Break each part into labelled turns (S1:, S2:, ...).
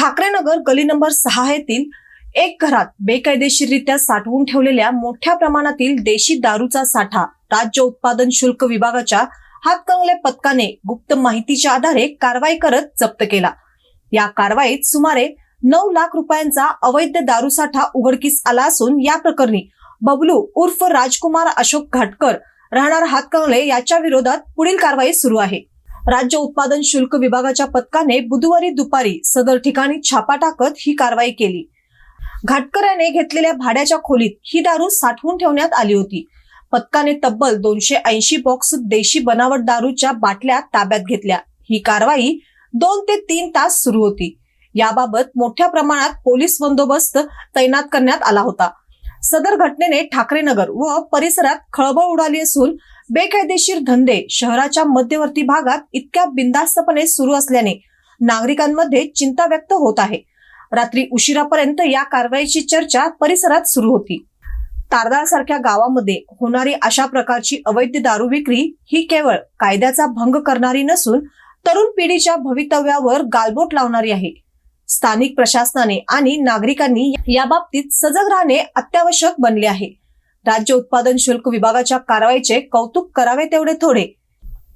S1: ठाकरेनगर गली number सहा येथील एक घरात बेकायदेशीररित्या साठवून ठेवलेल्या मोठ्या प्रमाणातील देशी दारूचा साठा राज्य उत्पादन शुल्क विभागाच्या हातकंगले पथकाने गुप्त माहितीच्या आधारे कारवाई करत जप्त केला. या कारवाईत सुमारे नऊ लाख रुपयांचा अवैध दारू साठा उघडकीस आला असून या प्रकरणी बबलू उर्फ राजकुमार अशोक घाटकर राहणार हातकंगले याच्या विरोधात पुढील कारवाई सुरू आहे. राज्य उत्पादन शुल्क विभागाच्या पथकाने बुधवारी दुपारी सदर ठिकाणी छापा टाकत ही कारवाई केली. घाटकर याने घेतलेल्या भाड्याच्या खोलीत ही दारू साठवून ठेवण्यात आली होती. पथकाने तब्बल दोनशे ऐंशी बॉक्स देशी बनावट दारूच्या बाटल्या ताब्यात घेतल्या. ही कारवाई दोन ते तीन तास सुरू होती. याबाबत मोठ्या प्रमाणात पोलीस बंदोबस्त तैनात करण्यात आला होता. सदर घटनेने ठाकरेनगर व परिसरात खळबळ उडाली असून बेकायदेशीर धंदे शहराच्या मध्यवर्ती भागात इतक्या बिंदास्तपणे सुरू असल्याने नागरिकांमध्ये चिंता व्यक्त होत आहे. रात्री उशिरापर्यंत या कारवाईची चर्चा परिसरात सुरू होती. तारदाळ सारख्या गावामध्ये होणारी अशा प्रकारची अवैध दारू विक्री ही केवळ कायद्याचा भंग करणारी नसून तरुण पिढीच्या भवितव्यावर गालबोट लावणारी आहे. स्थानिक प्रशासनाने आणि नागरिकांनी याबाबतीत सजग राहणे अत्यावश्यक बनले आहे. राज्य उत्पादन शुल्क विभागाच्या कारवाईचे कौतुक करावे तेवढे थोडे.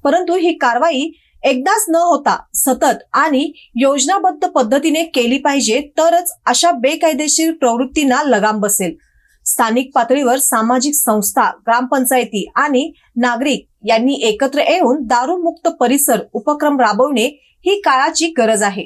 S1: परंतु ही कारवाई एकदाच न होता सतत आणि योजनाबद्ध पद्धतीने केली पाहिजे तरच अशा बेकायदेशीर प्रवृत्तींना लगाम बसेल. स्थानिक पातळीवर सामाजिक संस्था ग्रामपंचायती आणि नागरिक यांनी एकत्र येऊन दारूमुक्त परिसर उपक्रम राबवणे ही काळाची गरज आहे.